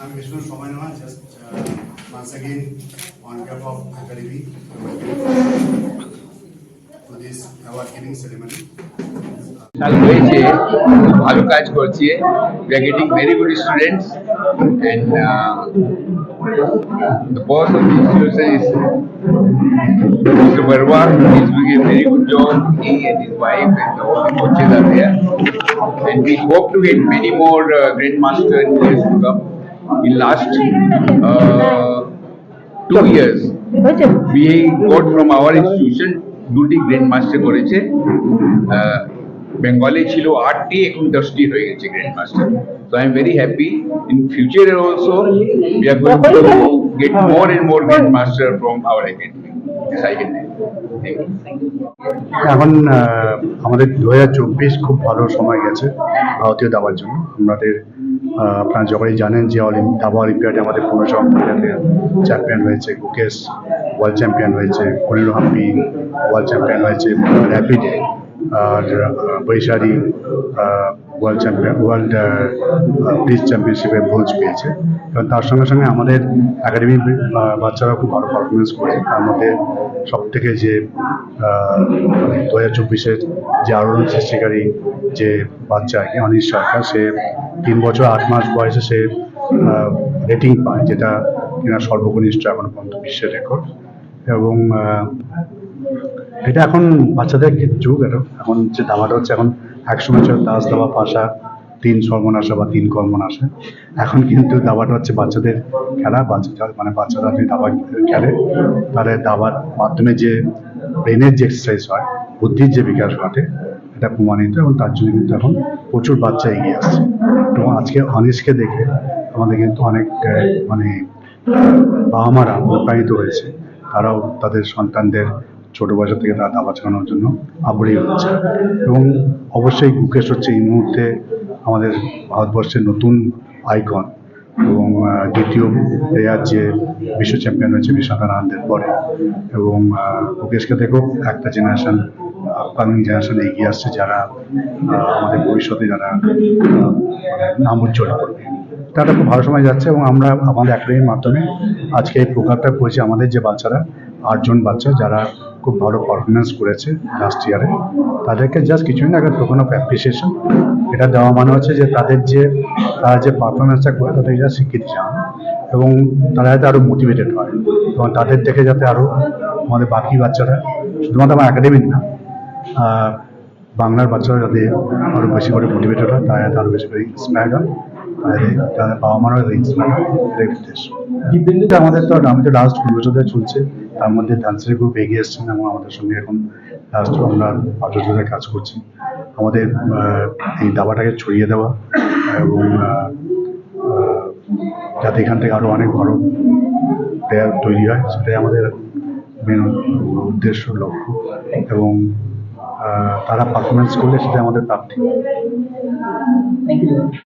uh, once again on behalf of Academy to this award giving ceremony. সাল হয়েছে খুব ভালো কাজ করছে we are getting very good students and the boss of the institution is Mr. Verma. He's doing a very good job. He and his wife and all the coaches are there. And we hope to get many more uh, grandmaster in years to come. In last uh, two years, we got from our institution দুটি grand master করেছে বেঙ্গলে ছিল আটটি এখন দশটি হয়ে গেছে grand master so I am very happy in future also we are going to get more and more grand master from our academy এখন আমাদের দু হাজার চব্বিশ খুব ভালো সময় গেছে ভারতীয় দাবার জন্য। আমাদের আপনারা সবাই জানেন যে দাবা অলিম্পিয়াডে আমাদের পনেরোশো চ্যাম্পিয়ন হয়েছে, গুকেশ ওয়ার্ল্ড চ্যাম্পিয়ন হয়েছে পনেরো হাম্পি ওয়ার্ল্ড চ্যাম্পিয়ন হয়েছে, র্যাপিডে, আর বৈশালী ওয়ার্ল্ড চ্যাম্পিয়ন ওয়ার্ল্ড পিস চ্যাম্পিয়নশিপে ব্রোঞ্জ পেয়েছে। এবং তার সঙ্গে সঙ্গে আমাদের একাডেমি বাচ্চারা খুব ভালো পারফরমেন্স করে। তার মধ্যে সব থেকে যে দু হাজার চব্বিশের যে আলোড়ন সৃষ্টিকারী যে বাচ্চা, অনিশ সরকার, সে তিন বছর আট মাস বয়সে সে রেটিং পায়, যেটা কিনা সর্বকনিষ্ঠ এখন পর্যন্ত বিশ্বের রেকর্ড এবং এটা এখন বাচ্চাদের যুগ, এটা এখন যে দাবাটা হচ্ছে, এখন একসময় ছিল দাস দাবা পাশা, তিন সর্বনাশা বা তিন কর্মনাশা। এখন কিন্তু দাবাটা হচ্ছে বাচ্চাদের খেলা বাচ্চা মানে বাচ্চারা যে দাবা খেলে, তাদের দাবার মাধ্যমে যে ব্রেনের যে এক্সারসাইজ হয়, বুদ্ধির যে বিকাশ ঘটে, এটা প্রমাণিত এবং তার জন্য কিন্তু এখন প্রচুর বাচ্চা এগিয়ে আসছে। এবং আজকে অনিশকে দেখে আমাদের কিন্তু অনেক মানে বাবা মারা অনুপ্রাণিত হয়েছে। তারাও তাদের সন্তানদের ছোট বয়স থেকে তারা দাবা চালানোর জন্য আগ্রহী হচ্ছে। এবং অবশ্যই গুকেশ হচ্ছে এই মুহূর্তে আমাদের ভারতবর্ষের নতুন আইকন এবং দ্বিতীয় প্লেয়ার যে বিশ্ব চ্যাম্পিয়ন হয়েছে বিশ্বনাথ আনন্দের পরে। এবং গুকেশকে দেখেও একটা জেনারেশন আপকামিং জেনারেশন এগিয়ে আসছে, যারা আমাদের ভবিষ্যতে যারা মানে নাম উজ্জ্বল করবে। তারা খুব ভালো সময় যাচ্ছে এবং আমরা আমাদের একাডেমির মাধ্যমে আজকে এই প্রোগ্রামটা করেছি আমাদের যে বাচ্চারা, আটজন বাচ্চা যারা খুব ভালো পারফরমেন্স করেছে লাস্ট ইয়ারে তাদেরকে জাস্ট কিছুদিন আগে টোকন অফ অ্যাপ্রিসিয়েশন এটা দেওয়া মানে হচ্ছে যে তাদের যে, তারা যে পারফরমেন্সটা করে তাদেরকে যা স্বীকৃতি জানানো এবং তারা যাতে আরও মোটিভেটেড হয় এবং তাদের দেখে যাতে আরও আমাদের বাকি বাচ্চারা, শুধুমাত্র আমার একাডেমির না বাংলার বাচ্চারা যাতে আরও বেশি করে মোটিভেটেড হয়, তারা যাতে আরও বেশি করে ইন্সপায়ার্ড হয় তাদের বাবা মারাও যাতে ইন্সপায়ার্ড হয়, এটাই আমাদের তো আমি তো লাস্ট কুড়ি বছর ধরে চলছে, তার মধ্যে ডান্সের গ্রুপ এগিয়ে এসছেন এবং আমাদের সঙ্গে এখন লাস্ট আমরা বছর ধরে কাজ করছি। আমাদের এই দাবাটাকে ছড়িয়ে দেওয়া এবং যাতে এখান থেকে আরও অনেক বড় প্লেয়ার তৈরি হয়, সেটাই আমাদের মেন উদ্দেশ্য, লক্ষ্য এবং তারা পারফরমেন্স করলে সেটা আমাদের প্রাপ্তি।